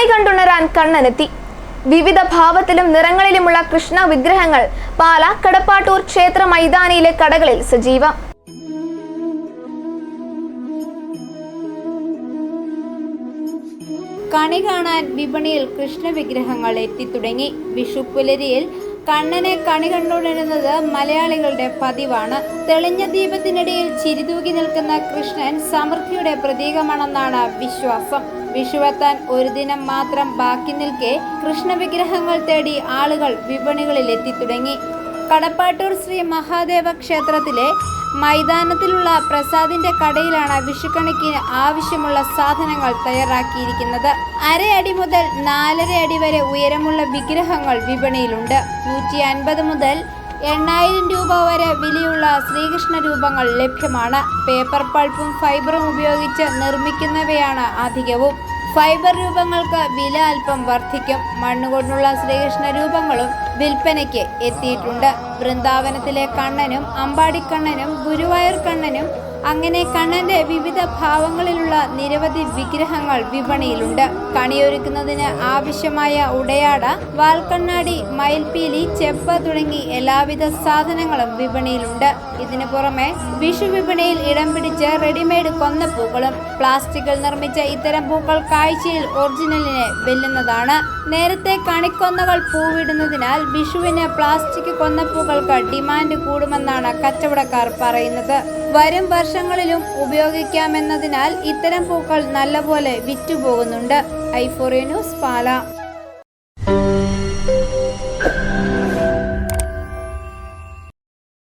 കണി കണ്ടുണരാൻ കണ്ണനെത്തി. വിവിധ ഭാവത്തിലും നിറങ്ങളിലുമുള്ള കൃഷ്ണ വിഗ്രഹങ്ങൾ പാല കടപ്പാട്ടൂർ ക്ഷേത്ര മൈതാനിയിലെ കടകളിൽ സജീവം. കണി കാണാൻ വിപണിയിൽ കൃഷ്ണ വിഗ്രഹങ്ങൾ എത്തിത്തുടങ്ങി. വിഷുപ്പുലരിയിൽ കണ്ണനെ കണി കണ്ടുകൊണ്ടിരുന്നത് മലയാളികളുടെ പതിവാണ്. തെളിഞ്ഞ ദീപത്തിനിടയിൽ ചിരിതൂകി നിൽക്കുന്ന കൃഷ്ണൻ സമൃദ്ധിയുടെ പ്രതീകമാണെന്നാണ് വിശ്വാസം. വിഷുവെത്താൻ ഒരു ദിനം മാത്രം ബാക്കി നിൽക്കെ കൃഷ്ണ വിഗ്രഹങ്ങൾ തേടി ആളുകൾ വിപണികളിൽ എത്തി തുടങ്ങി. കടപ്പാട്ടൂർ ശ്രീ മഹാദേവ ക്ഷേത്രത്തിലെ മൈതാനത്തിലുള്ള പ്രസാദിന്റെ കടയിലാണ് വിഷുക്കണിക്കിന് ആവശ്യമുള്ള സാധനങ്ങൾ തയ്യാറാക്കിയിരിക്കുന്നത്. അരയടി മുതൽ നാലര അടി വരെ ഉയരമുള്ള വിഗ്രഹങ്ങൾ വിപണിയിലുണ്ട്. നൂറ്റി അൻപത് മുതൽ എണ്ണായിരം രൂപ വരെ വിലയുള്ള ശ്രീകൃഷ്ണ രൂപങ്ങൾ ലഭ്യമാണ്. പേപ്പർ പൾപ്പും ഫൈബറും ഉപയോഗിച്ച് നിർമ്മിക്കുന്നവയാണ് അധികവും. ഫൈബർ രൂപങ്ങൾക്ക് വില അല്പം വർദ്ധിക്കും. മണ്ണുകൊണ്ടുള്ള ശ്രീകൃഷ്ണ രൂപങ്ങളും വിൽപ്പനയ്ക്ക് എത്തിയിട്ടുണ്ട്. വൃന്ദാവനത്തിലെ കണ്ണനും അമ്പാടിക്കണ്ണനും ഗുരുവായൂർ കണ്ണനും അങ്ങനെ കണ്ണന്റെ വിവിധ ഭാവങ്ങളിലുള്ള നിരവധി വിഗ്രഹങ്ങൾ വിപണിയിലുണ്ട്. കണിയൊരുക്കുന്നതിന് ആവശ്യമായ ഉടയാട വാൽക്കണ്ണാടി മയിൽപീലി ചെപ്പ തുടങ്ങി എല്ലാവിധ സാധനങ്ങളും വിപണിയിലുണ്ട്. ഇതിനു പുറമെ വിഷു വിപണിയിൽ ഇടം പിടിച്ച് റെഡിമെയ്ഡ് കൊന്ന പൂക്കളും പ്ലാസ്റ്റിക്കിൽ നിർമ്മിച്ച ഇത്തരം പൂക്കൾ കാഴ്ചയിൽ ഒറിജിനലിനെ വെല്ലുന്നതാണ്. നേരത്തെ കണിക്കൊന്നകൾ പൂവിടുന്നതിനാൽ വിഷുവിന് പ്ലാസ്റ്റിക് കൊന്നപ്പൂക്കൾക്ക് ഡിമാൻഡ് കൂടുമെന്നാണ് കച്ചവടക്കാർ പറയുന്നത്. വരും വർഷങ്ങളിലും ഉപയോഗിക്കാമെന്നതിനാൽ ഇത്തരം പൂക്കൾ നല്ലപോലെ വിറ്റുപോകുന്നുണ്ട്. ഐഫോറിയ ന്യൂസ് പാല.